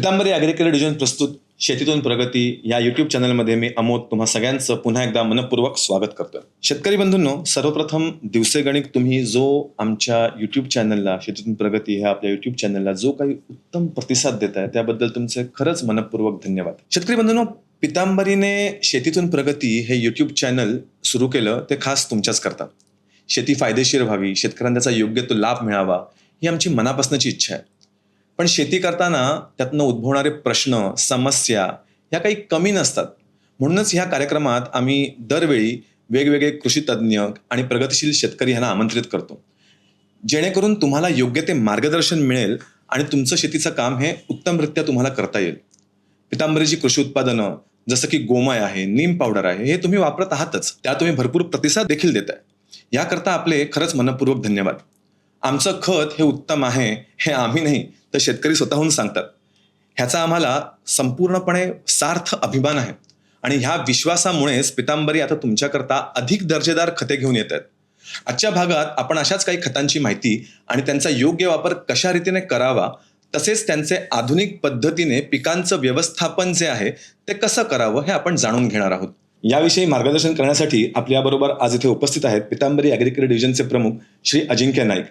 Pitambari agriculture division प्रस्तुत शेतीतून प्रगती या युट्यूब चॅनलमध्ये मी अमोद तुम्हा सगळ्यांचं पुन्हा एकदा मनपूर्वक स्वागत करतो शेतकरी बंधूंनो सर्वप्रथम दिवसेगणिक तुम्ही जो आमच्या युट्यूब चॅनलला शेतीतून प्रगती ह्या आपल्या युट्यूब चॅनलला जो काही उत्तम प्रतिसाद देत आहे त्याबद्दल तुमचे खरंच मनपूर्वक धन्यवाद. शेतकरी बंधूंनो पितांबरीने शेतीतून प्रगती हे युट्यूब चॅनल सुरू केलं ते खास तुमच्याच करता शेती फायदेशीर व्हावी शेतकऱ्यांना त्याचा योग्य तो लाभ मिळावा ही आमची मनापासूनची इच्छा आहे. पण शेती करताना त्यातनं उद्भवणारे प्रश्न समस्या ह्या काही कमी नसतात. म्हणूनच ह्या कार्यक्रमात आम्ही दरवेळी वेगवेगळे कृषी तज्ज्ञ आणि प्रगतिशील शेतकरी ह्यांना आमंत्रित करतो. जेणेकरून तुम्हाला योग्य ते मार्गदर्शन मिळेल आणि तुमचं शेतीचं काम हे उत्तमरित्या तुम्हाला करता येईल. पितांबरीची कृषी उत्पादनं जसं की गोमय आहे नीम पावडर आहे हे तुम्ही वापरत आहातच. त्या तुम्ही भरपूर प्रतिसाद देखील देत आहे याकरता आपले खरंच मनपूर्वक धन्यवाद. आमचं खत हे उत्तम आहे हे आम्ही नाही तर शेतकरी स्वतःहून सांगतात. ह्याचा आम्हाला संपूर्णपणे सार्थ अभिमान आहे. आणि ह्या विश्वासामुळेच पितांबरी आता तुमच्याकरता अधिक दर्जेदार खते घेऊन येत आहेत आजच्या भागात आपण अशाच काही खतांची माहिती आणि त्यांचा योग्य वापर कशा रीतीने करावा तसेच त्यांचे आधुनिक पद्धतीने पिकांचं व्यवस्थापन जे आहे ते कसं करावं हे आपण जाणून घेणार आहोत. याविषयी मार्गदर्शन करण्यासाठी आपल्याबरोबर आज इथे उपस्थित आहेत पितांबरी ॲग्रिकल्चर डिव्हिजनचे प्रमुख श्री अजिंक्य नाईक.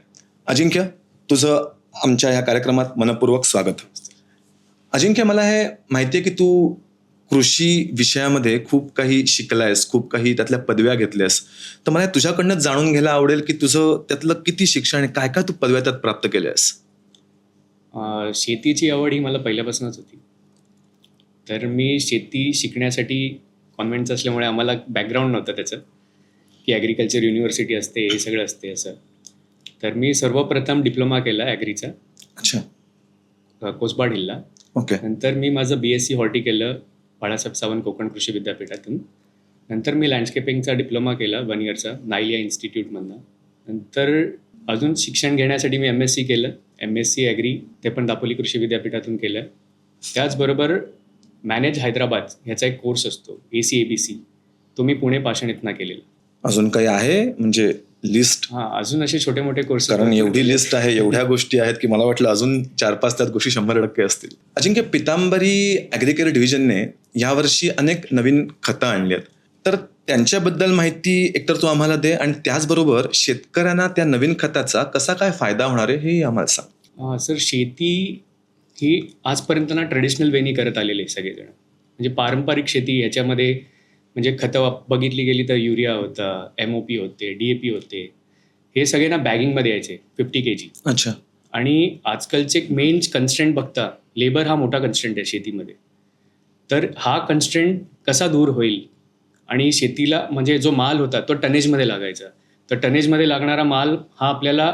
अजिंक्य तुझं आमच्या ह्या कार्यक्रमात मनपूर्वक स्वागत. अजिंक्य मला हे माहिती आहे की तू कृषी विषयामध्ये खूप काही शिकलायस खूप काही त्यातल्या पदव्या घेतल्यास. तर मला तुझ्याकडनं जाणून घ्यायला आवडेल की तुझं त्यातलं किती शिक्षण काय काय तू पदव्या त्यात प्राप्त केल्यास? शेतीची आवड ही मला पहिल्यापासूनच होती. तर मी शेती शिकण्यासाठी कॉन्व्हेंटचं असल्यामुळे आम्हाला बॅकग्राऊंड नव्हतं त्याचं. की ॲग्रिकल्चर युनिव्हर्सिटी असते हे सगळं असते असं. तर मी सर्वप्रथम डिप्लोमा केला ॲग्रीचा अच्छा. कोसबाड हिलला. ओके. नंतर मी माझं बी एस सी हॉर्टी केलं बाळासाहेब सावंत कोकण कृषी विद्यापीठातून. नंतर मी लँडस्केपिंगचा डिप्लोमा केला वन इयरचा नाईल या इन्स्टिट्यूटमधनं. नंतर अजून शिक्षण घेण्यासाठी मी एम एस सी केलं. एम एस सी ॲग्री ते पण दापोली कृषी विद्यापीठातून केलं. त्याचबरोबर मॅनेज हैदराबाद ह्याचा एक कोर्स असतो ए सी ए बी सी तो मी पुणे पाषाण इथनं केलेला. अजून काही आहे? म्हणजे लिस्ट हां अजून असे छोटे मोठे कोर्स कारण एवढी लिस्ट आहे एवढ्या गोष्टी आहेत की मला वाटलं अजून चार पाच त्यात गोष्टी शंभर टक्के असतील. अजिंक्य पितांबरी ॲग्रिकल्चर डिव्हिजनने यावर्षी अनेक नवीन खतं आणली आहेत. तर त्यांच्याबद्दल माहिती एकतर तू आम्हाला दे आणि त्याचबरोबर शेतकऱ्यांना त्या नवीन खताचा कसा काय फायदा होणार आहे हे आम्हाला सांग. सर शेती ही आजपर्यंत ना ट्रेडिशनल वेनी करत आलेले आहे सगळेजण. म्हणजे पारंपरिक शेती ह्याच्यामध्ये म्हणजे खतं बघितली गेली तर युरिया होता एम ओ पी होते डी ए पी होते. हे सगळे ना बॅगिंगमध्ये यायचे फिफ्टी के जी अच्छा. आणि आजकालचे एक मेन कन्स्टंट बघता लेबर हा मोठा कन्स्टंट आहे शेतीमध्ये. तर हा कन्स्टंट कसा दूर होईल? आणि शेतीला म्हणजे जो माल होता तो टनेजमध्ये लागायचा. तर टनेजमध्ये लागणारा माल हा आपल्याला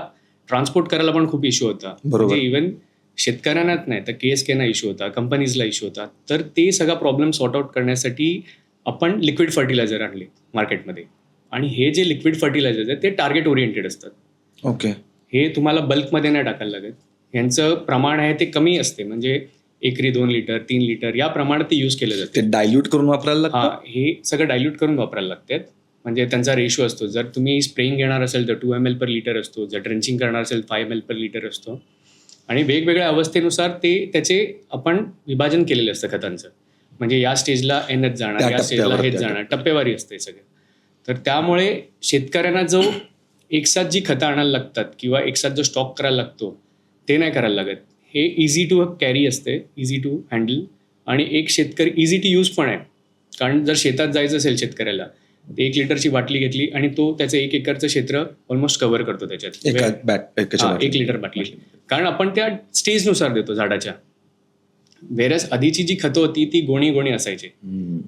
ट्रान्सपोर्ट करायला पण खूप इश्यू होता. म्हणजे इवन शेतकऱ्यांनाच नाही तर के एस केना इश्यू होता कंपनीजला इश्यू होता. तर ते सगळा प्रॉब्लेम सॉर्ट आउट करण्यासाठी आपण लिक्विड फर्टिलायझर आणले मार्केटमध्ये आणि हे जे लिक्विड फर्टिलायझर आहे ते टार्गेट ओरिएंटेड असतात. ओके हे तुम्हाला बल्कमध्ये नाही टाकायला लागत. यांचं प्रमाण आहे ते कमी असते. म्हणजे एकरी दोन लिटर तीन लिटर या प्रमाणात ते यूज केलं जाते. ते डायल्यूट करून वापरायला हा लागतं? हे सगळं डायल्यूट करून वापरायला लागतात. म्हणजे त्यांचा रेशो असतो. जर तुम्ही स्प्रेइंग घेणार असेल तर two M L per litre असतो. जर ड्रेंचिंग करणार असेल five M L per litre असतो. आणि वेगवेगळ्या अवस्थेनुसार ते त्याचे आपण विभाजन केलेलं असतं खतांचं. म्हणजे या स्टेजला एनच जाणार या स्टेजला हेच जाणार टप्पेवारी असते सगळं. तर त्यामुळे शेतकऱ्यांना जो एकसाथ जी खतं आणायला लागतात किंवा एकसाथ जो स्टॉक करायला लागतो ते नाही करायला लागत. हे इझी टू कॅरी असते इझी टू हँडल आणि एक शेतकरी इझी टू यूज पण आहे. कारण जर शेतात जायचं असेल शेतकऱ्याला तर एक लिटरची बाटली घेतली आणि तो त्याचं एक एकरचं क्षेत्र ऑलमोस्ट कव्हर करतो त्याच्यात. एक लिटर बाटली. कारण आपण त्या स्टेजनुसार देतो झाडाच्या. वेरस आधीची जी खतं होती ती गोणी गोणी असायची.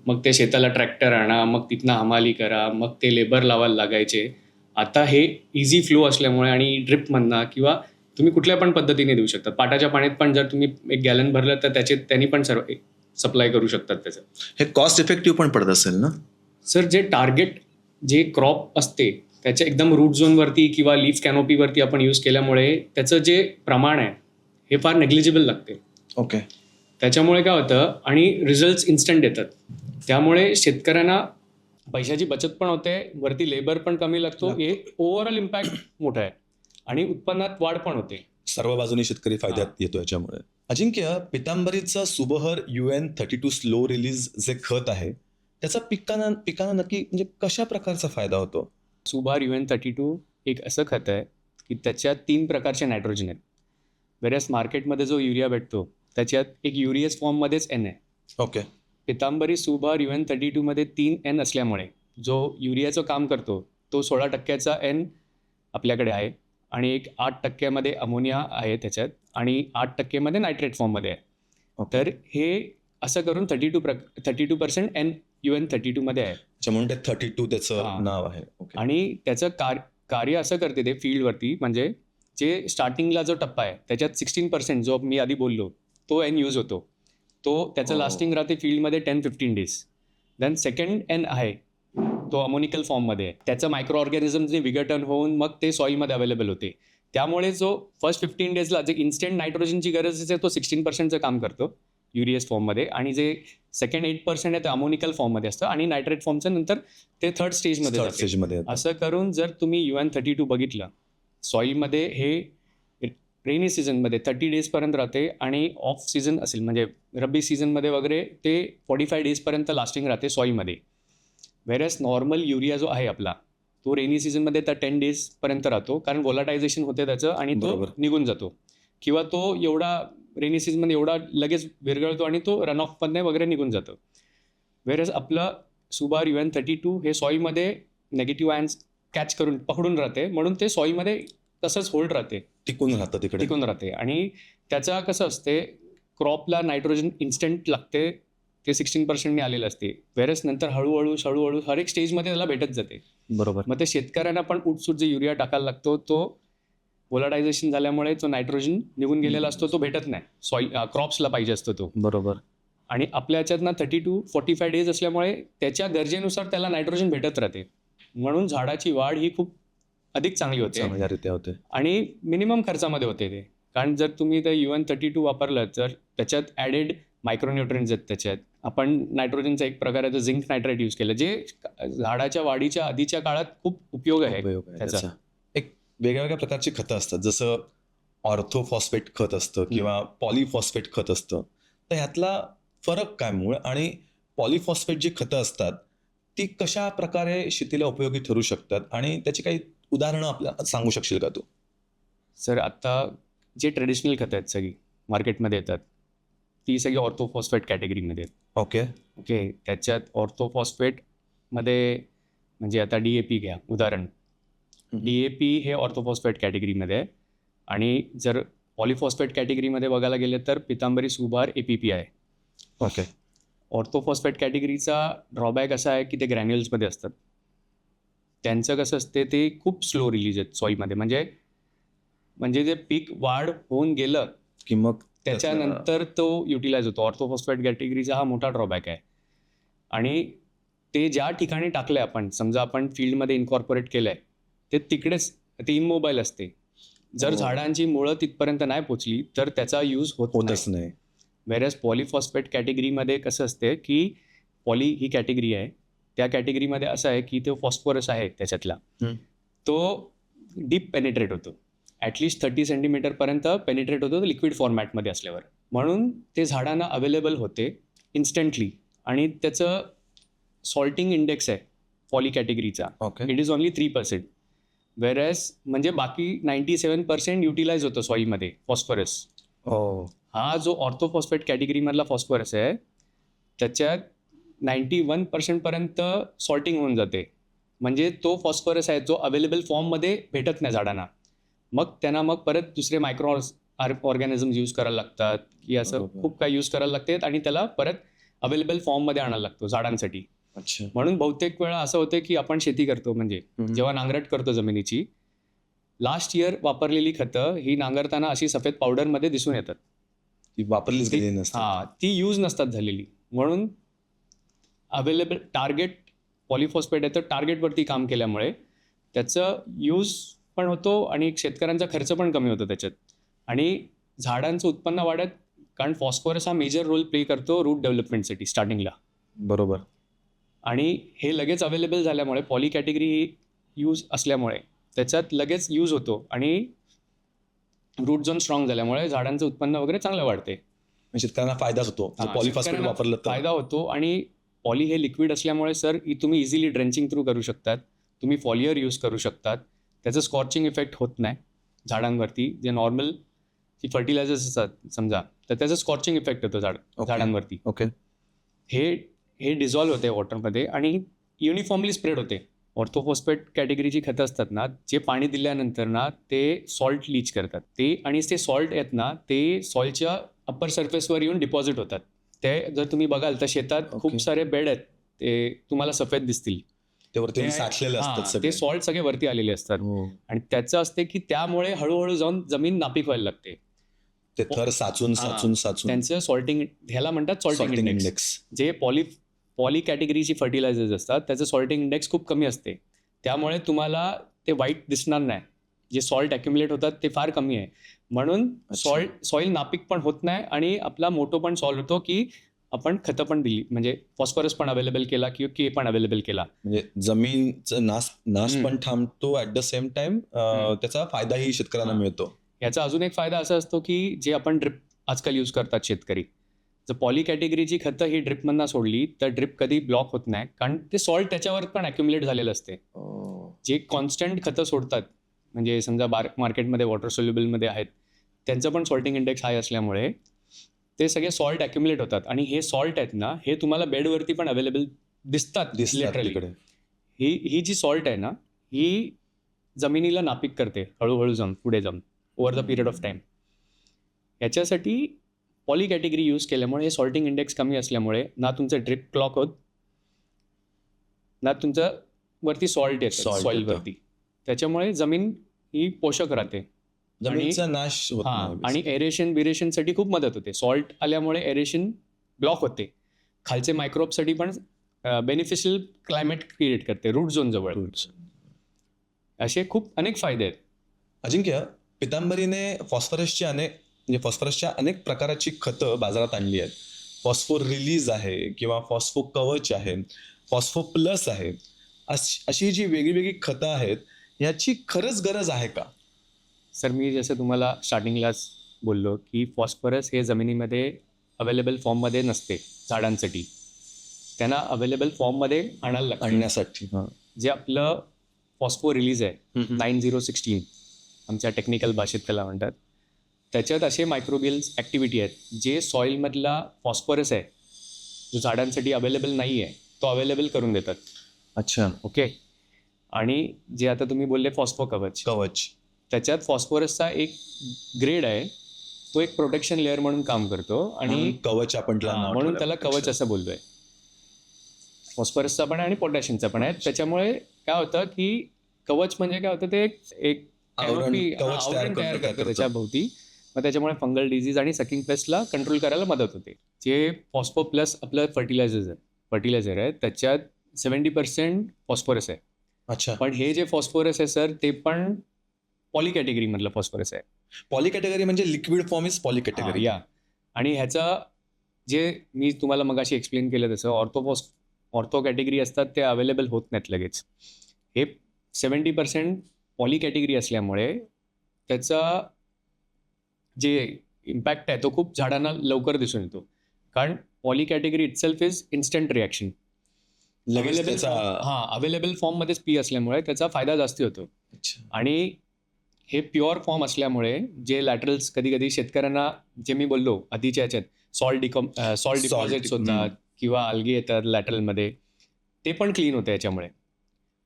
मग ते शेताला ट्रॅक्टर आणा मग तिथनं हमाली करा मग ते लेबर लावायला लागायचे. आता हे इझी फ्लो असल्यामुळे आणि ड्रिपमधनं किंवा तुम्ही कुठल्या पण पद्धतीने देऊ शकता. पाटाच्या पाण्यात पण जर तुम्ही एक गॅलन भरलं तर त्याचे त्यांनी पण सर्व सप्लाय करू शकतात त्याचं. हे कॉस्ट इफेक्टिव्ह पण पडत असेल ना? सर जे टार्गेट जे क्रॉप असते त्याच्या एकदम रूट झोनवरती किंवा लीफ कॅनोपीवरती आपण यूज केल्यामुळे त्याचं जे प्रमाण आहे हे फार नेग्लिजिबल लागते. ओके त्याच्यामुळे काय होतं आणि रिझल्ट इन्स्टंट येतात त्यामुळे शेतकऱ्यांना पैशाची बचत पण होते वरती लेबर पण कमी लागतो. हे ओव्हरऑल इम्पॅक्ट मोठा आहे. आणि उत्पन्नात वाढ पण होते. सर्व बाजूनी शेतकरी फायद्यात येतो याच्यामुळे. Ajinkya पितांबरीचं Subahar U N thirty two slow release जे खत आहे त्याचा पिकांना पिकांना नक्की म्हणजे कशा प्रकारचा फायदा होतो? Subar U N thirty two एक असं खत आहे की त्याच्यात तीन प्रकारचे नायट्रोजन आहेत. वेरॅस मार्केटमध्ये जो युरिया भेटतो त्याच्यात एक युरियस फॉर्ममध्येच एन आहे. Okay Pitambari Subar U N thirty टूमध्ये तीन एन असल्यामुळे जो युरियाचं काम करतो तो सोळा टक्क्याचा एन आपल्याकडे आहे आणि एक आठ टक्क्यामध्ये अमोनिया आहे त्याच्यात आणि आठ टक्क्यामध्ये नायट्रेट फॉर्ममध्ये आहे. तर हे असं करून थर्टी टू प्र thirty two percent N U N thirty टूमध्ये आहे त्याच्यामुळे ते थर्टी टू त्याचं. नाव आहे. आणि त्याचं कार कार्य असं करते ते फील्डवरती म्हणजे जे स्टार्टिंगला जो टप्पा आहे त्याच्यात सिक्स्टीन पर्सेंट जो मी आधी बोललो तो एन यूज होतो. तो त्याचं हो. लास्टिंग राहते फील्डमध्ये ten fifteen days then second N आहे तो अमोनिकल फॉर्ममध्ये आहे त्याचं मायक्रो ऑर्गॅनिझमने विघटन होऊन मग ते सॉईलमध्ये अवेलेबल होते. त्यामुळे जो फर्स्ट फिफ्टीन डेजला जे इन्स्टंट नायट्रोजनची गरज असते तो सिक्स्टीन पर्सेंटचं काम करतो युरियस फॉर्ममध्ये आणि जे सेकंड एट पर्सेंट आहे ते अमोनिकल फॉर्ममध्ये असतं. आणि नायट्रेट फॉर्मचं नंतर ते थर्ड स्टेजमध्ये. स्टेजमध्ये असं करून जर तुम्ही यू एन थर्टी टू बघितलं सॉईलमध्ये हे रेनी सीझनमध्ये थर्टी डेजपर्यंत राहते आणि ऑफ सीझन असेल म्हणजे रब्बी सीझनमध्ये वगैरे ते फॉर्टी फाय डेजपर्यंत लास्टिंग राहते सॉईलमध्ये वेरॅस नॉर्मल युरिया जो आहे आपला तो रेनी सीझनमध्ये तर टेन डेजपर्यंत राहतो कारण वोलाटायझेशन होते त्याचं आणि तो. निघून जातो. किंवा तो एवढा रेनी सीझनमध्ये एवढा लगेच विरघळतो आणि तो रन ऑफमध्ये वगैरे निघून जातो. वेरस आपलं सुबार यू एन थर्टी टू हे सॉईलमध्ये नेगेटिव्ह आयन्स कॅच करून पकडून राहते म्हणून ते सॉईलमध्ये तसंच होल्ड राहते. टिकून राहतं तिकडे. टिकून राहते. आणि त्याचा कसं असते क्रॉपला नायट्रोजन इन्स्टंट लागते ते सिक्स्टीन पर्सेंटने आलेलं असते. वेरस नंतर हळूहळू हळूहळू हर एक स्टेजमध्ये त्याला भेटत जाते. बरोबर. मग ते शेतकऱ्यांना पण उठसूट जे युरिया टाकायला लागतो तो पोलरायझेशन झाल्यामुळे तो नायट्रोजन निघून गेलेला असतो तो भेटत नाही. सॉई क्रॉप्सला पाहिजे असतो तो. बरोबर. आणि आपल्या ह्याच्यात thirty two forty five days असल्यामुळे त्याच्या गरजेनुसार त्याला नायट्रोजन भेटत राहते. म्हणून झाडाची वाढ ही खूप अधिक चांगली होते. होते. आणि मिनिमम खर्चामध्ये होते ते. कारण जर तुम्ही ते यू एन थर्टी टू वापरलं तर त्याच्यात ॲडेड मायक्रोन्युट्रियन्स आहेत त्याच्यात. आपण नायट्रोजनचा एक प्रकार आहे तो झिंक नायट्रेट यूज केलं जे झाडाच्या वाढीच्या आधीच्या काळात खूप उपयोग आहे त्याचा. एक वेगळ्या वेगळ्या प्रकारची खतं असतात जसं ऑर्थोफॉस्फेट खत असतं किंवा पॉलिफॉस्फेट खत असतं. तर ह्यातला फरक काय मूळ? आणि पॉलिफॉस्फेट जी खतं असतात ती कशा प्रकारे शेतीला उपयोगी ठरू शकतात? आणि त्याची काही उदाहरणं आपल्याला सांगू शकशील का तू? सर आता जे ट्रेडिशनल खतं आहेत सगळी मार्केटमध्ये येतात ती सगळी ऑर्थोफॉस्फेट कॅटेगरीमध्ये आहेत. ओके ओके त्याच्यात ऑर्थोफॉस्फेटमध्ये म्हणजे आता डी ए पी घ्या उदाहरण. डी ए पी हे ऑर्थोफॉस्फेट कॅटेगरीमध्ये आहे. आणि जर पॉलिफॉस्फेट कॅटेगरीमध्ये बघायला गेलं तर पितांबरी सुबार ए पी पी आहे. ओके ऑर्थोफॉस्फेट कॅटेगरीचा ड्रॉबॅक असा आहे की ते ग्रॅन्युल्समध्ये असतात. त्यांचं कसं असते ते खूप स्लो रिलीज आहेत सॉईलमध्ये म्हणजे म्हणजे जे पीक वाढ होऊन गेलं की मग त्याच्यानंतर तो युटिलाइज होतो. ऑर्थोफॉस्फेट कॅटेगरीचा हा मोठा ड्रॉबॅक आहे. आणि ते ज्या ठिकाणी टाकलं आहे आपण समजा आपण फील्डमध्ये इन्कॉर्पोरेट केलं आहे ते तिकडेच ते इमोबाईल असते. जर हो. झाडांची मुळं तिथपर्यंत नाही पोचली तर त्याचा यूज होत नाही. होतच नाही. वेरॅज पॉलिफॉस्फेट कॅटेगरीमध्ये कसं असते की पॉली ही कॅटेगरी आहे त्या कॅटेगरीमध्ये असं आहे की तो फॉस्फरस आहे त्याच्यातला. तो डीप पेनिट्रेट होतो. ॲटलिस्ट थर्टी सेंटीमीटरपर्यंत पेनिट्रेट होतो लिक्विड फॉर्मॅटमध्ये असल्यावर. म्हणून ते झाडांना अवेलेबल होते इन्स्टंटली आणि त्याचं सॉल्टिंग इंडेक्स आहे poly कॅटेगरीचा okay it is only three percent average म्हणजे बाकी नाईन्टी सेवन पर्सेंट युटिलाइज होतं सॉईलमध्ये फॉस्फरस हो. हा जो ऑर्थोफॉस्फेट कॅटेगरीमधला फॉस्फरस आहे त्याच्यात नाईन्टी वन पर्सेंटपर्यंत सॉर्टिंग होऊन जाते. म्हणजे तो फॉस्फरस आहे जो अवेलेबल फॉर्ममध्ये भेटत नाही झाडांना. मग त्यांना मग परत दुसरे मायक्रो ऑर्गॅनिझम यूज करायला लागतात की असं. खूप काही यूज करायला लागते आणि त्याला परत अवेलेबल फॉर्ममध्ये आणायला लागतो झाडांसाठी. अच्छा. म्हणून बहुतेक वेळा असं होतं की आपण शेती करतो म्हणजे. जेव्हा नांगरट करतो जमिनीची लास्ट इयर वापरलेली खतं ही नांगरताना अशी सफेद पावडरमध्ये दिसून येतात. ती वापरलीच गेली हा ती यूज नसतात झालेली. म्हणून अवेलेबल टार्गेट पॉलिफॉस्फेट आहे तर टार्गेटवरती काम केल्यामुळे त्याचं यूज पण होतो आणि शेतकऱ्यांचा खर्च पण कमी होतो त्याच्यात. आणि झाडांचं उत्पन्न वाढत कारण फॉस्फरस हा मेजर रोल प्ले करतो रूट डेव्हलपमेंटसाठी स्टार्टिंगला बरोबर. आणि हे लगेच अवेलेबल झाल्यामुळे पॉली कॅटेगरी यूज असल्यामुळे त्याच्यात लगेच यूज होतो आणि रूट झोन स्ट्रॉंग झाल्यामुळे झाडांचं उत्पन्न वगैरे चांगलं वाढते. म्हणजे शेतकऱ्यांना फायदाच होतो. पॉलिफॉस्फेट वापरलं फायदा होतो आणि पॉली हे लिक्विड असल्यामुळे सर तुम्ही इझिली ड्रेंचिंग थ्रू करू शकतात. तुम्ही फॉलियर यूज करू शकतात. त्याचं स्कॉर्चिंग इफेक्ट होत नाही झाडांवरती. जे नॉर्मल जी फर्टिलायझर्स असतात समजा तर त्याचं स्कॉर्चिंग इफेक्ट होतो झाड. झाडांवरती. ओके हे हे डिझॉल्व्ह होते वॉटरमध्ये आणि युनिफॉर्मली स्प्रेड होते. ऑर्थोफॉस्फेट कॅटेगरीची खतं असतात ना जे पाणी दिल्यानंतर ना ते सॉल्ट लीच करतात. ते आणि ते सॉल्ट आहेत ना ते सॉइलच्या अप्पर सरफेसवर येऊन डिपॉझिट होतात. ते जर तुम्ही बघाल तर शेतात खूप. सारे बेड आहेत. ते तुम्हाला सफेद दिसतील. ते ते- साठलेले असतात ते सॉल्ट सगळे वरती आलेले असतात. हो. आणि त्याचं असते की त्यामुळे हळूहळू जाऊन जमीन नापीक व्हायला लागते. ते थर साचून साचून साचून. त्यांचं सॉल्टिंग ह्याला म्हणतात सॉल्टिंग इंडेक्स जे पॉली पॉली कॅटेगरीची फर्टिलायझर्स असतात त्याचं सॉल्टिंग इंडेक्स खूप कमी असते. त्यामुळे तुम्हाला ते वाईट दिसणार नाही. जे सॉल्ट अक्युमुलेट होतात ते फार कमी आहे. म्हणून सॉल्ट सॉईल नापीक पण होत नाही आणि आपला मोटो पण सॉल्व होतो की आपण खतं पण दिली. म्हणजे फॉस्फरस पण अवेलेबल केला किंवा के पण अवेलेबल केला. म्हणजे जमीनचा नाश नाश. पण थांबतो ऍट द सेम टाइम त्याचा फायदाही शेतकऱ्यांना हां. मिळतो. याचा अजून एक फायदा असा असतो की जे आपण ड्रिप आजकाल यूज करतात शेतकरी. जर पॉली कॅटेगरीची खतं ही ड्रिपमधनं सोडली तर ड्रिप कधी ब्लॉक होत नाही. कारण ते सॉल्ट त्याच्यावर पण अक्युमुलेट झालेलं असते. जे कॉन्स्टंट खतं सोडतात म्हणजे समजा बार मार्केटमध्ये वॉटर सोल्युबलमध्ये आहेत त्यांचं पण सॉल्टिंग इंडेक्स हाय असल्यामुळे ते सगळे सॉल्ट अक्युमुलेट होतात. आणि हे सॉल्ट आहेत ना हे तुम्हाला बेडवरती पण अवेलेबल दिसतात. तिकडे. ही ही जी सॉल्ट आहे ना ही जमिनीला नापीक करते हळूहळू जाऊन पुढे जाऊन over the period of time याच्यासाठी पॉली कॅटेगरी यूज केल्यामुळे हे सॉल्टिंग इंडेक्स कमी असल्यामुळे ना तुमचं ड्रिप क्लॉक होत ना तुमचं वरती सॉल्ट येतं Salt सॉईलवरती त्याच्यामुळे जमीन ही पोषक राहते. जमिनीचा नाश होत हां नाही आणि एरेशन बिरेशनसाठी खूप मदत होते. सॉल्ट आल्यामुळे एरेशन ब्लॉक होते. खालचे मायक्रोबसाठी पण बेनिफिशियल क्लायमेट क्रिएट करते रूट झोन जवळ. Roots. असे खूप अनेक फायदे आहेत. अजिंक्य पितांबरीने फॉस्फरसची अनेक म्हणजे फॉस्फरसच्या अनेक प्रकाराची खतं बाजारात आणली आहेत. फॉस्फो रिलीज आहे किंवा फॉस्फो कवच आहे. फॉस्फो प्लस आहे. अश- अशी जी वेगळी वेगळी खतं आहेत याची खरंच गरज आहे का? सर मी जसं तुम्हाला स्टार्टिंगलाच बोललो की फॉस्फरस हे जमिनीमध्ये अवेलेबल फॉर्ममध्ये नसते झाडांसाठी. त्यांना अवेलेबल फॉर्ममध्ये आणायला लागतं. आणण्यासाठी. जे आपलं फॉस्फो रिलीज आहे. नाईन झिरो सिक्स्टीन आमच्या टेक्निकल भाषेत त्याला म्हणतात. त्याच्यात असे मायक्रोबियल्स ॲक्टिव्हिटी आहेत जे सॉईलमधला फॉस्फरस आहे जो झाडांसाठी अवेलेबल नाही आहे तो अवेलेबल करून देतात. अच्छा. ओके आणि जे आता तुम्ही बोलले फॉस्फो कवच. कवच. त्याच्यात फॉस्फरसचा एक ग्रेड आहे. तो एक प्रोटेक्शन लेअर म्हणून काम करतो आणि कवच आपण म्हणून. त्याला कवच असं बोलतोय. फॉस्फरसचा पण आहे आणि पोटॅशियमचा पण आहे. त्याच्यामुळे काय होतं की कवच म्हणजे काय होतं ते एक- तयार करतं. त्याच्या भोवती मग त्याच्यामुळे फंगल डिझीज आणि सकिंग पेस्टला कंट्रोल करायला मदत होते. जे फॉस्फो प्लस आपलं फर्टिलायझर फर्टिलायझर आहे त्याच्यात सेवन्टी पर्सेंट फॉस्फरस आहे. अच्छा. पण हे जे फॉस्फरस आहे सर ते पण पॉली कॅटेगरीमधलं फॉस्फरस आहे. पॉली कॅटेगरी म्हणजे liquid form is poly category या. आणि ह्याचा जे मी तुम्हाला मगाशी एक्सप्लेन केलं तसं ऑर्थोफॉस ऑर्थो कॅटेगरी असतात ते अवेलेबल होत नाहीत लगेच. हे सेवन्टी पर्सेंट पॉली कॅटेगरी असल्यामुळे त्याचा जे इम्पॅक्ट आहे तो खूप झाडांना लवकर दिसून येतो. कारण poly category itself is instant reaction available हां अवेलेबल फॉर्ममध्येच पी असल्यामुळे त्याचा फायदा जास्ती होतो. आणि हे प्युअर फॉर्म असल्यामुळे जे लॅटरल्स कधी कधी शेतकऱ्यांना जे मी बोललो आधीच्या याच्यात सॉल्ट डिकॉम सॉल्ट डिपॉझिट्स. होतात किंवा अलगी येतात लॅटरलमध्ये ते पण क्लीन होतं याच्यामुळे.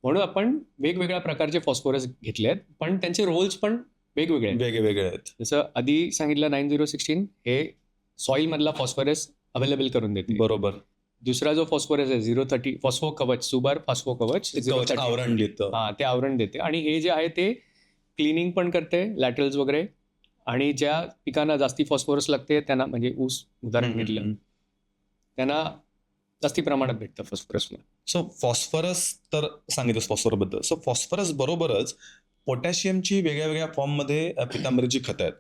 म्हणून आपण वेगवेगळ्या प्रकारचे फॉस्फोरस घेतले आहेत पण त्यांचे रोल्स पण वेगवेगळे आहेत. वेगळे वेगळे आहेत. जसं आधी सांगितलं नाईन झिरो सिक्स्टीन हे सॉईलमधला फॉस्फरस अवेलेबल करून देते. बरोबर. दुसरा जो फॉस्फरस आहे झिरो थर्टी फॉस्फो कवच सुबार फॉस्फो कवच आवरण देतं. हा ते आवरण देते. आणि हे जे आहे ते क्लिनिंग पण करते लॅटरल्स वगैरे. आणि ज्या पिकांना जास्ती फॉस्फरस लागते त्यांना म्हणजे ऊस उदाहरण घेतलं. त्यांना जास्ती प्रमाणात भेटतं फॉस्फरस सो फॉस्फरस तर सांगितलं फॉस्फरसबद्दल सो फॉस्फरस बरोबरच पोटॅशियमची वेगळ्या वेगळ्या फॉर्ममध्ये पितांबरीची खतं आहेत.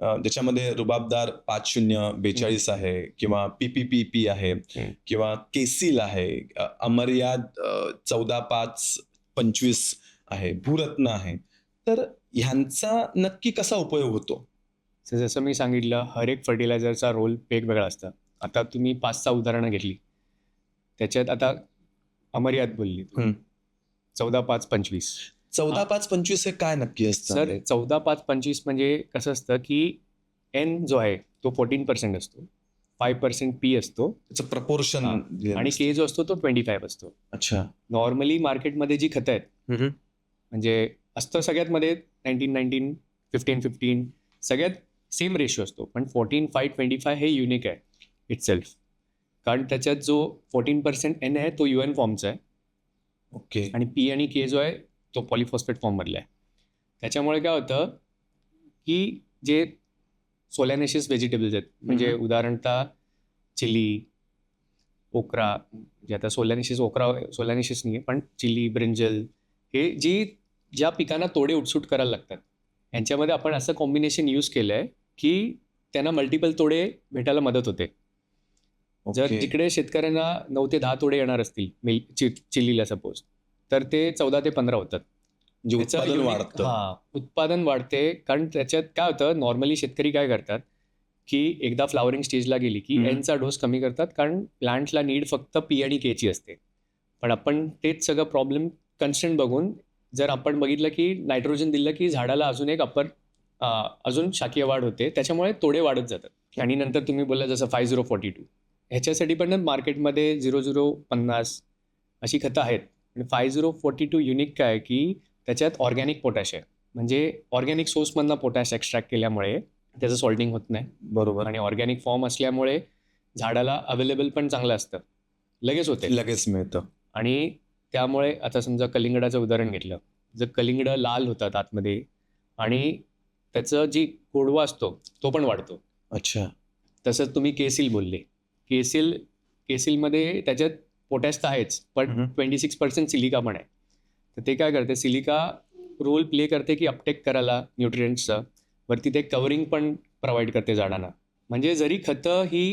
ज्याच्यामध्ये रुबाबदार पाच शून्य बेचाळीस आहे किंवा पी पी पी पी आहे. किंवा केसील आहे अमर्याद चौदा पाच पंचवीस आहे भूरत्न आहे. तर ह्यांचा नक्की कसा उपयोग होतो? जसं मी सांगितलं हर एक फर्टिलायझरचा रोल वेगवेगळा असतं. आता तुम्ही पाच सहा उदाहरणं घेतली. त्याच्यात आता अमर्याद बोलली. चौदा पाच पंचवीस. चौदा पाच पंचवीस हे काय नक्की असतं? सर चौदा पाच पंचवीस म्हणजे कसं असतं की एन जो आहे तो फोर्टीन पर्सेंट असतो. फाईव्ह पर्सेंट पी असतो. त्याचं प्रपोर्शन आणि के जो असतो तो ट्वेंटी फाईव्ह असतो. अच्छा. नॉर्मली मार्केटमध्ये जी खतं आहेत म्हणजे असतं सगळ्यात मध्ये नाईन्टीन नाईन्टीन फिफ्टीन फिफ्टीन सगळ्यात सेम रेशो असतो. पण फोर्टीन फाय ट्वेंटी फाय हे युनिक आहे इट सेल्फ कारण त्याच्यात जो फोर्टीन पर्सेंट एन आहे तो यू एन फॉर्मचा आहे. ओके आणि पी आणि के जो आहे तो पॉलिफॉस्फेट फॉर्ममधला आहे त्याच्यामुळे काय होतं की जे सोलॅनेशियस व्हेजिटेबल्स आहेत म्हणजे. उदाहरणतः चिली ओकरा जे आता सोलॅनेशियस ओकरा सोलॅनेशियस नाही आहे पण चिली ब्रिंजल हे जी ज्या पिकांना तोडे उठसूट करायला लागतात यांच्यामध्ये आपण असं कॉम्बिनेशन यूज केलं आहे की त्यांना मल्टिपल तोडे भेटायला मदत होते जर ओके. जिकडे शेतकऱ्यांना नऊ ते दहा तोडे येणार असतील मिल चि चिलीला सपोज तर ते चौदा ते पंधरा होतात. उत्पादन वाढतं. हा. उत्पादन वाढते. कारण त्याच्यात काय होतं? नॉर्मली शेतकरी काय करतात? की एकदा फ्लावरिंग स्टेजला गेली की. एनचा डोस कमी करतात. कारण प्लांटला नीड फक्त पी आणि केची असते. पण आपण तेच सगळं प्रॉब्लेम कन्स्टंट बघून जर आपण बघितलं की नायट्रोजन दिलं की झाडाला अजून एक अपर अजून शाकीय वाढ होते. त्याच्यामुळे तोडे वाढत जातात. आणि नंतर तुम्ही बोलला जसं फाय झिरो फॉर्टी टू ह्याच्यासाठी पण मार्केटमध्ये झिरो झिरो पन्नास अशी खतं आहेत. Five zero forty two unique काय की त्याच्यात ऑर्गॅनिक पोटॅश आहे. म्हणजे ऑर्गॅनिक सोर्समधनं पोटॅश एक्स्ट्रॅक्ट केल्यामुळे त्याचं सॉल्टिंग होत नाही. बरोबर. आणि ऑर्गॅनिक फॉर्म असल्यामुळे झाडाला अवेलेबल पण चांगलं असतं. लगेच होते. लगेच मिळतं. आणि त्यामुळे आता समजा कलिंगडाचं उदाहरण घेतलं. जर कलिंगड लाल होतात आतमध्ये आणि त्याचं जी गोडवा असतो तो पण वाढतो. अच्छा. तसंच तुम्ही केसिल बोलले. केसिल केसिलमध्ये त्याच्यात पोटॅश तर आहेच पण. ट्वेंटी सिक्स पर्सेंट सिलिका पण आहे. तर ते काय करते सिलिका रोल प्ले करते की अपटेक करायला न्यूट्रियंट्सचं वरती ते कवरिंग पण प्रोव्हाइड करते झाडांना. म्हणजे जरी खतं ही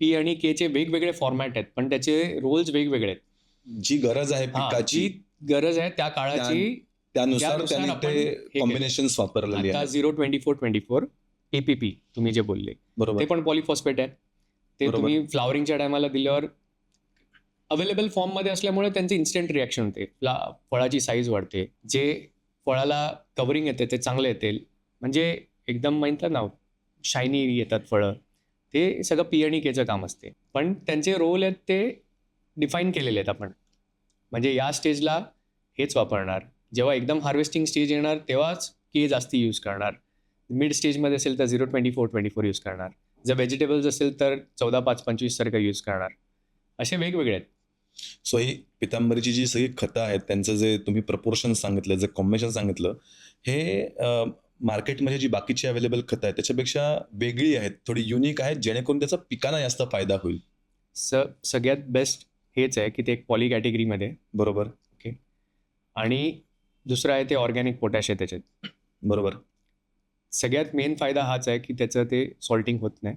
पी आणि केचे वेगवेगळे फॉर्मॅट आहेत पण त्याचे रोल्स वेगवेगळे आहेत. जी गरज आहे पिकाची जी गरज आहे त्या काळाची त्यानुसार ते. कॉम्बिनेशन वापरलेली आहे zero twenty four twenty four APP तुम्ही जे बोलले. बरोबर. ते पण पॉलिफॉस्फेट आहे ते. तुम्ही फ्लावरिंगच्या टायमाला दिल्यावर अवेलेबल फॉर्ममध्ये असल्यामुळे त्यांचे इन्स्टंट रिॲक्शन होते. ला फळाची साईज वाढते. जे फळाला कवरिंग येते ते चांगले येते. म्हणजे एकदम म्हणतात ना शायनी येतात फळं. ते सगळं पी आणि केचं काम असते. पण त्यांचे रोल आहेत ते डिफाईन केलेले आहेत आपण. म्हणजे या स्टेजला हेच वापरणार. जेव्हा एकदम हार्वेस्टिंग स्टेज येणार तेव्हाच के जास्ती यूज करणार. मिड स्टेजमध्ये असेल तर zero twenty four twenty four use करणार. जर व्हेजिटेबल्स असेल तर चौदा पाच पंचवीस सारखं यूज करणार. असे वेगवेगळे आहेत. सो ही पितांबरीची जी सगळी खतं आहेत त्यांचं जे तुम्ही प्रपोर्शन सांगितलं जे कॉम्बिनेशन सांगितलं हे मार्केटमध्ये जी बाकीची अवेलेबल खतं आहेत त्याच्यापेक्षा वेगळी आहेत थोडी युनिक आहेत जेणेकरून त्याचा पिकांना जास्त फायदा होईल. स सगळ्यात बेस्ट हेच आहे की ते एक पॉली कॅटेगरीमध्ये बरोबर. आणि दुसरं आहे ते ऑर्गॅनिक पोटॅश आहे त्याच्यात. बरोबर. सगळ्यात मेन फायदा हाच आहे की त्याचं ते सॉल्टिंग होत नाही.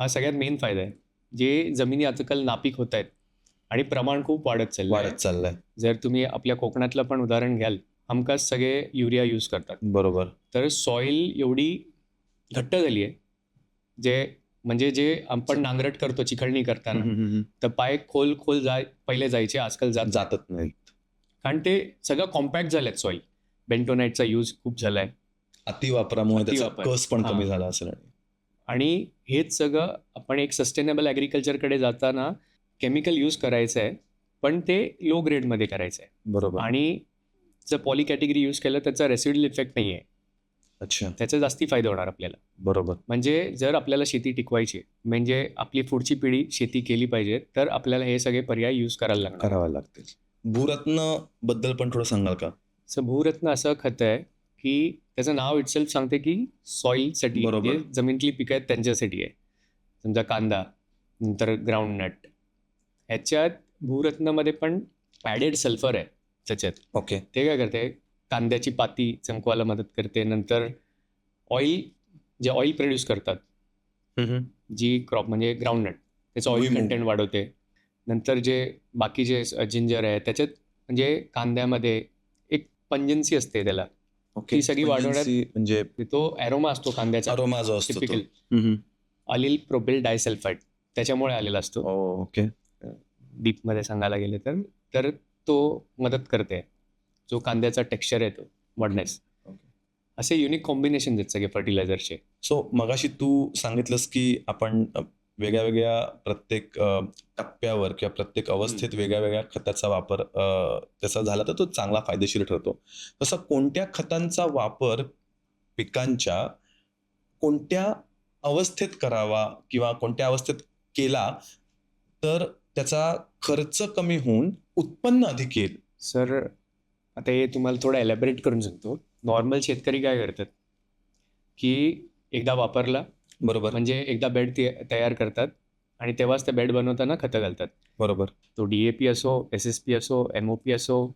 हा सगळ्यात मेन फायदा आहे. जे जमिनी आजकाल नापीक होत आहेत आणि प्रमाण खूप वाढत चाललं वाढत चाललंय. जर तुम्ही आपल्या कोकणातलं पण उदाहरण घ्याल हमखास सगळे युरिया यूज करतात. बरोबर. तर सॉईल एवढी घट्ट झाली आहे जे म्हणजे जे आपण नांगरट करतो चिखलणी करताना तर पाय खोल खोल जाय पहिले जायचे आजकाल जात जात जातच नाही कारण ते सगळं कॉम्पॅक्ट झालेत सॉईल बेंटोनाईटचा यूज खूप झाला आहे अतिवापरामुळे त्याचा. कस पण. कमी झाला असेल आणि. हेच सगळं आपण एक सस्टेनेबल ॲग्रिकल्चरकडे जाताना केमिकल यूज करायचं आहे पण ते लो ग्रेडमध्ये करायचं आहे. बरोबर. आणि जर पॉली कॅटेगरी यूज केलं त्याचा रेसिड्युअल इफेक्ट नाही आहे अच्छा. त्याचा जास्ती फायदा होणार आपल्याला. बरोबर. म्हणजे जर आपल्याला शेती टिकवायची म्हणजे आपली पुढची पिढी शेती केली पाहिजे तर आपल्याला हे सगळे पर्याय यूज करायला लागणार. करावा लागतील. भूरत्नबद्दल पण थोडं सांगाल का? सो भूरत्न असं खत आहे की त्याचं नाव इटसेल्फ सांगते की सॉईलसाठी बरोबर. जे जमिनीतली पिकं आहेत त्यांच्यासाठी आहे. समजा कांदा नंतर ग्राउंडनट ह्याच्यात भूरत्नमध्ये पण ॲडेड सल्फर आहे त्याच्यात. ओके ते काय करते? कांद्याची पाती चमकवायला मदत करते. नंतर ऑइल जे ऑइल प्रोड्यूस करतात जी क्रॉप म्हणजे ग्राउंडनट त्याचं ऑइल. कंटेंट वाढवते. नंतर जे बाकीचे जिंजर आहे त्याच्यात म्हणजे कांद्यामध्ये एक पंजन्सी असते त्याला. ओके ती सगळी वाढवण्यात- म्हणजे तो ॲरोमा असतो कांद्याचा. अरोमा जो असतो. टिपिकल. अलिल प्रोपेल डायसल्फाईड त्याच्यामुळे आलेला असतो. ओके डीपमध्ये सांगायला गेले तर तर तो मदत करते. जो कांद्याचा टेक्स्चर आहे तो वाढण्यास. असे युनिक कॉम्बिनेशन आहेत सगळे फर्टिलायझरचे. सो मगाशी तू सांगितलंस की आपण वेगळ्या वेगळ्या प्रत्येक टप्प्यावर किंवा प्रत्येक अवस्थेत वेगळ्या वेगळ्या खताचा वापर त्याचा झाला तर तो चांगला फायदेशीर ठरतो. तसं कोणत्या खतांचा वापर पिकांच्या कोणत्या अवस्थेत करावा किंवा कोणत्या अवस्थेत केला तर त्याचा खर्च कमी होऊन उत्पन्न अधिक येईल. सर आता हे तुम्हाला थोडं एलॅबरेट करून सांगतो. नॉर्मल शेतकरी काय करतात की एकदा वापरला बरोबर. म्हणजे एकदा बेड तयार करतात आणि तेव्हाच त्या बेड बनवताना खतं घालतात. बरोबर. तो डी ए पी असो एस एस पी असो एम ओ पी असो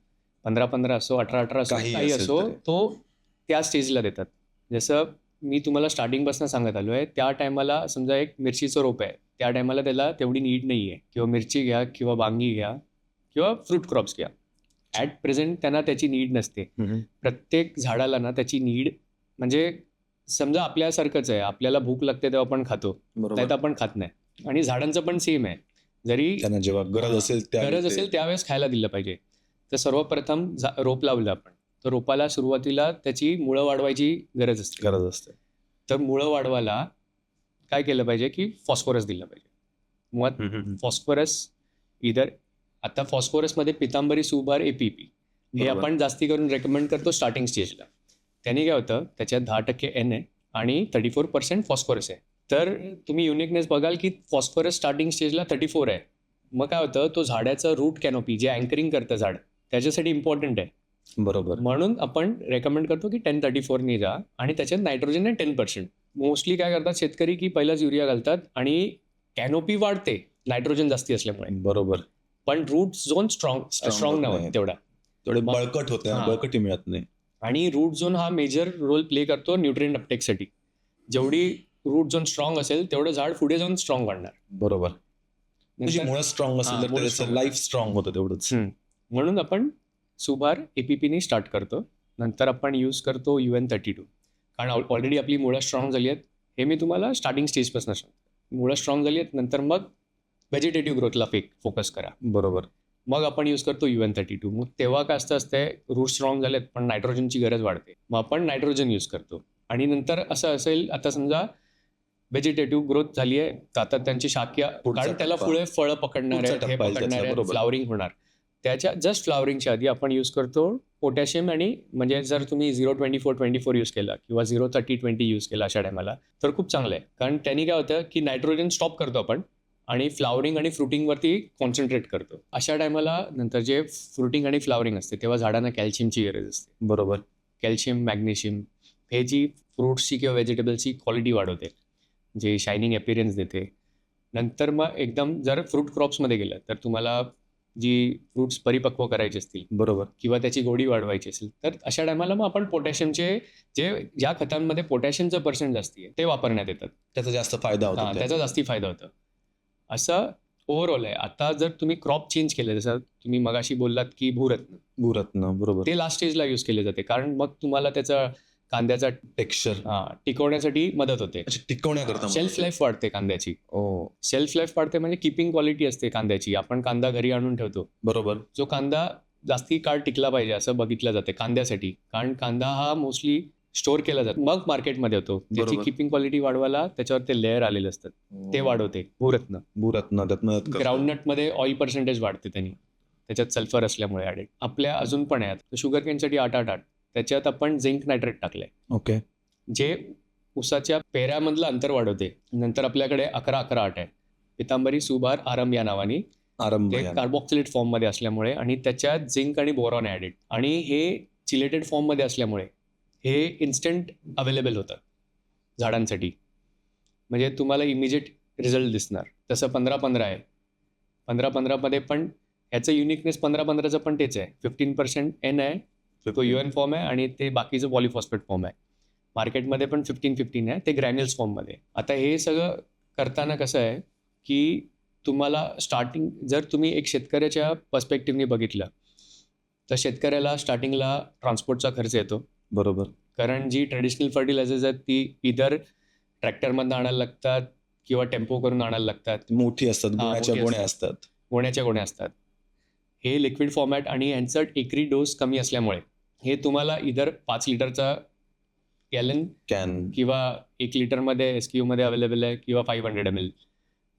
पंधरा पंधरा असो अठरा अठरा असो काही असो. तो त्या स्टेजला देतात. जसं मी तुम्हाला स्टार्टिंगपासून सांगत आलो आहे त्या टायमाला समजा एक मिरचीचं रोप आहे. त्या टायमाला त्याला तेवढी नीड नाही आहे किंवा मिरची घ्या किंवा वांगी घ्या किंवा फ्रूट क्रॉप्स घ्या. ॲट प्रेझेंट त्यांना त्याची नीड नसते. प्रत्येक झाडाला ना त्याची नीड म्हणजे समजा आपल्यासारखंच आहे. आपल्याला भूक लागते तेव्हा आपण खातो. नाही तर आपण खात नाही. आणि झाडांचं पण सेम आहे. जरी त्यांना जेव्हा गरज असेल गरज असेल त्यावेळेस खायला दिलं पाहिजे. तर सर्वप्रथम रोप लावलं आपण. तर रोपाला सुरुवातीला त्याची मुळं वाढवायची गरज असते. गरज असते. तर मुळं वाढवायला काय केलं पाहिजे की फॉस्फरस दिलं पाहिजे. मग फॉस्फरस इधर आता फॉस्फरसमध्ये पितांबरी सुबार ए पी पी हे. आपण जास्ती करून रेकमेंड करतो स्टार्टिंग स्टेजला त्यांनी काय होतं त्याच्यात दहा टक्के एन आहे आणि थर्टी फोर पर्सेंट फॉस्फरस आहे. तर तुम्ही युनिकनेस बघाल की फॉस्फरस स्टार्टिंग स्टेजला थर्टी फोर आहे. मग काय होतं तो झाडाचं रूट कॅनोपी जे अँकरिंग करतं झाड त्याच्यासाठी इम्पॉर्टंट आहे. बरोबर. म्हणून आपण रेकमेंड करतो की टेन थर्टी फोरनी जा आणि त्याच्यात नायट्रोजन आहे टेन पर्सेंट मोस्टली काय करतात शेतकरी की पहिलाच युरिया घालतात आणि कॅनोपी वाढते नायट्रोजन जास्ती असल्यामुळे. बरोबर. पण रूट झोन स्ट्रॉंग स्ट्रॉंग नाही. तेवढा. थोडे बळकट होते. बळकटी मिळत नाही. आणि रूट झोन हा मेजर रोल प्ले करतो न्यूट्रिएंट अपटेकसाठी. जेवढी रूट झोन स्ट्रॉंग असेल तेवढं झाड पुढे जाऊन स्ट्रॉंग वाढणार. बरोबर. तुझी नंतर- मुळं स्ट्रॉंग असेल. Life strong. होतं तेवढंच. म्हणून आपण सुभार एपीपीनी स्टार्ट करतो. नंतर आपण यूज करतो यू एन थर्टी टू कारण ऑलरेडी आपली मुळं स्ट्रॉंग झाली आहेत. हे मी तुम्हाला स्टार्टिंग स्टेजपासून सांगतो. मुळं स्ट्रॉंग झाली आहेत नंतर मग व्हेजिटेटिव्ह ग्रोथला फेक फोकस करा. बरोबर. मग आपण यूज करतो यू एन थर्टी टू मग तेव्हा काय असतं असते रूट स्ट्रॉंग झालेत पण नायट्रोजनची गरज वाढते. मग आपण नायट्रोजन यूज करतो. आणि नंतर असं असेल आता समजा व्हेजिटेटिव्ह ग्रोथ झाली आहे तर आता त्यांची पुढचा कारण त्याला. पुढे फळं पकडणार हे बरोबर. फ्लावरिंग होणार. त्याच्या जस्ट फ्लावरिंगच्या आधी आपण यूज करतो पोटॅशियम आणि म्हणजे जर तुम्ही zero twenty four twenty four use केला किंवा झिरो थर्टी ट्वेंटी यूज केला अशा टायमाला तर खूप चांगलं आहे. कारण त्यांनी काय होतं की नायट्रोजन स्टॉप करतो आपण आणि फ्लावरिंग आणि फ्रुटिंगवरती कॉन्सन्ट्रेट करतो. अशा टायमाला नंतर जे फ्रुटिंग आणि फ्लावरिंग असते तेव्हा झाडांना कॅल्शियमची गरज असते. बरोबर. कॅल्शियम मॅग्नेशियम हे जी फ्रुट्सची किंवा व्हेजिटेबल्सची क्वालिटी वाढवते जे शायनिंग अपिरियन्स देते. नंतर मग एकदम जर फ्रूट क्रॉप्समध्ये गेलं तर तुम्हाला जी फ्रुट्स परिपक्व करायचे असतील बरोबर. किंवा त्याची गोडी वाढवायची असेल तर अशा टायमाला मग आपण पोटॅशियमचे जे ज्या खतांमध्ये पोटॅशियमचं पर्सेंट जास्ती आहे ते वापरण्यात येतात. त्याचा जास्त फायदा होतो. त्याचा जास्ती फायदा होतो. असं ओव्हरऑल आहे. आता जर तुम्ही क्रॉप चेंज केलं जसं तुम्ही मगाशी बोललात की भूरत्न. भूरत्न बरोबर. ते लास्ट स्टेजला यूज केले जाते. कारण मग तुम्हाला त्याचा कांद्याचा टेक्स्चर हा, टिकवण्यासाठी मदत होते. टिकवण्याकरता शेल्फ लाईफ वाढते कांद्याची. ओ शेल्फ लाईफ वाढते म्हणजे किपिंग क्वालिटी असते कांद्याची. आपण कांदा घरी आणून ठेवतो. बरोबर. जो कांदा जास्ती काळ टिकला पाहिजे असं बघितलं जाते कांद्यासाठी. कारण कांदा हा मोस्टली स्टोअर केला जातो. मग मार्केटमध्ये होतो. त्याची. किपिंग क्वालिटी वाढवायला त्याच्यावर ते लेअर आलेले असतात. ते वाढवते. भूरत्न भूरत्न करतं. ग्राउंडनटमध्ये ऑइल पर्सेंटेज वाढते त्यांनी. त्याच्यात सल्फर असल्यामुळे ॲडेड आपल्या अजून पण आहेत. शुगर केनसाठी आठ आठ आठ. त्याच्यात आपण झिंक नायट्रेट टाकलंय. ओके. जे उसाच्या पेऱ्यामधलं अंतर वाढवते. नंतर आपल्याकडे अकरा अकरा आठ आहे पितांबरी सुबार आरम या नावाने. आरंभ ते. कार्बोक्सिलेट फॉर्ममध्ये असल्यामुळे आणि त्याच्यात झिंक आणि बोरॉन ॲडेड आणि हे चिलेटेड फॉर्ममध्ये असल्यामुळे हे इन्स्टंट अवेलेबल होतं झाडांसाठी. म्हणजे तुम्हाला इमिजिएट रिझल्ट दिसणार. तसं पंधरा पंधरा आहे. पंधरा पंधरामध्ये पण ह्याचं युनिकनेस पंधरा पंधराचं पण तेच आहे. फिफ्टीन पर्सेंट एन आहे. तो यू एन फॉर्म आहे आणि ते बाकीचं पॉलिफॉस्फेट फॉर्म आहे. मार्केटमध्ये पण फिफ्टीन फिफ्टीन आहे ते ग्रॅन्युल्स फॉर्ममध्ये आता हे सगळं करताना कसं आहे की तुम्हाला स्टार्टिंग जर तुम्ही एक शेतकऱ्याच्या पर्स्पेक्टिव्हने बघितलं तर शेतकऱ्याला स्टार्टिंगला ट्रान्सपोर्टचा खर्च येतो. बरोबर. कारण जी ट्रेडिशनल फर्टिलायझर्स आहेत ती इधर ट्रॅक्टरमधनं आणायला लागतात किंवा टेम्पो करून आणायला लागतात. ती मोठी असतात गोण्याच्या गोण्या असतात. गोण्याच्या गोण्या असतात. हे लिक्विड फॉर्मॅट आणि यांचं एकरी डोस कमी असल्यामुळे हे तुम्हाला इधर पाच लिटरचा गॅलन कॅन किंवा एक लिटरमध्ये एस क्यूमध्ये अवेलेबल आहे किंवा फाईव्ह हंड्रेड एम एल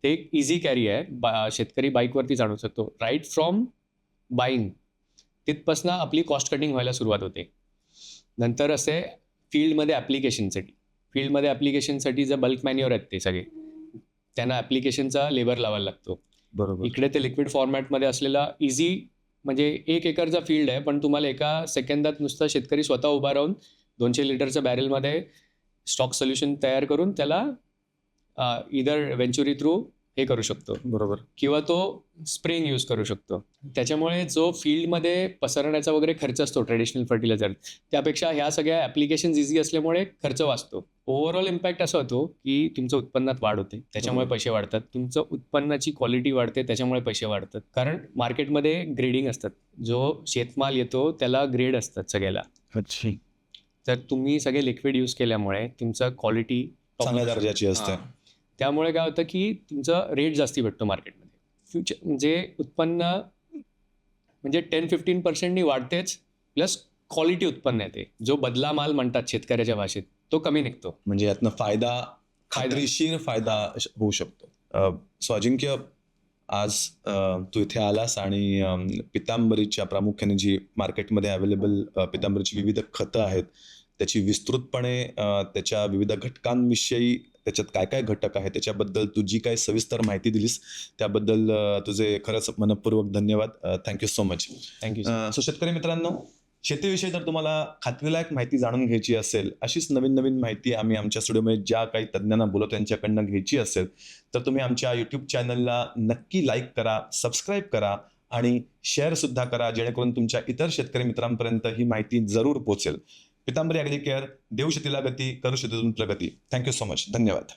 ते एक इझी कॅरी आहे. बा शेतकरी बाईकवरतीच आणू शकतो. राईट फ्रॉम बाईंग तिथपासनं आपली कॉस्ट कटिंग व्हायला सुरुवात होते. नंतर असे फील्डमध्ये ॲप्लिकेशनसाठी फील्डमध्ये ॲप्लिकेशनसाठी जे बल्क मॅन्युअर आहेत ते सगळे त्यांना ॲप्लिकेशनचा लेबर लावायला लागतो. बरोबर. इकडे ते लिक्विड फॉर्मॅटमध्ये असलेला इझी म्हणजे एक एकरचा फील्ड आहे पण तुम्हाला एका सेकंदात नुसतं शेतकरी स्वतः उभा राहून दोनशे लिटरच्या बॅरेलमध्ये स्टॉक सोल्युशन तयार करून त्याला इधर वेंचुरी थ्रू हे करू शकतो. बरोबर. किंवा तो स्प्रेइंग यूज करू शकतो. त्याच्यामुळे जो फील्डमध्ये पसरण्याचा वगैरे खर्च असतो ट्रेडिशनल फर्टिलायझर त्यापेक्षा ह्या सगळ्या ॲप्लिकेशन इझी असल्यामुळे खर्च वाचतो. ओव्हरऑल इम्पॅक्ट असा होतो की तुमचं उत्पन्नात वाढ होते त्याच्यामुळे. पैसे वाढतात. तुमचं उत्पन्नाची क्वालिटी वाढते त्याच्यामुळे पैसे वाढतात. कारण मार्केटमध्ये ग्रेडिंग असतात. जो शेतमाल येतो त्याला ग्रेड असतात सगळ्याला. अच्छा. तर तुम्ही सगळे लिक्विड यूज केल्यामुळे तुमचं क्वालिटी चांगल्या दर्जाची असते. त्यामुळे काय होतं की तुमचा रेट जास्ती भेटतो मार्केटमध्ये फ्युचर म्हणजे उत्पन्न म्हणजे टेन फिफ्टीन पर्सेंटनी वाढतेच प्लस क्वालिटी उत्पन्न येते. जो बदला माल म्हणतात शेतकऱ्याच्या भाषेत. तो कमी निघतो. म्हणजे यातनं फायदा खात्रीशीर फायदा होऊ शकतो. सो अजिंक्य आज तू इथे आलास आणि पितांबरीच्या प्रामुख्याने जी मार्केटमध्ये अवेलेबल पितांबरीची विविध खतं आहेत त्याची विस्तृतपणे त्याच्या विविध घटकांविषयी त्याच्यात काय काय घटक आहेत त्याच्याबद्दल तू जी काही सविस्तर माहिती दिलीस त्याबद्दल तुझे खरंच मनपूर्वक धन्यवाद. Thank you so much thank you so शेतकरी मित्रांनो शेतीविषयी जर तुम्हाला खात्रीलायक माहिती जाणून घ्यायची असेल अशीच नवीन नवीन माहिती आम्ही आमच्या स्टुडिओमध्ये ज्या काही तज्ज्ञांना बोलवतो त्यांच्याकडनं घ्यायची असेल तर तुम्ही आमच्या यूट्यूब चॅनलला नक्की लाईक करा सबस्क्राईब करा आणि शेअर सुद्धा करा जेणेकरून तुमच्या इतर शेतकरी मित्रांपर्यंत ही माहिती जरूर पोहोचेल पितांबरी ॲग्री केअर देऊ शेतीला गती करू शेतीतून प्रगती. थँक्यू सो मच धन्यवाद.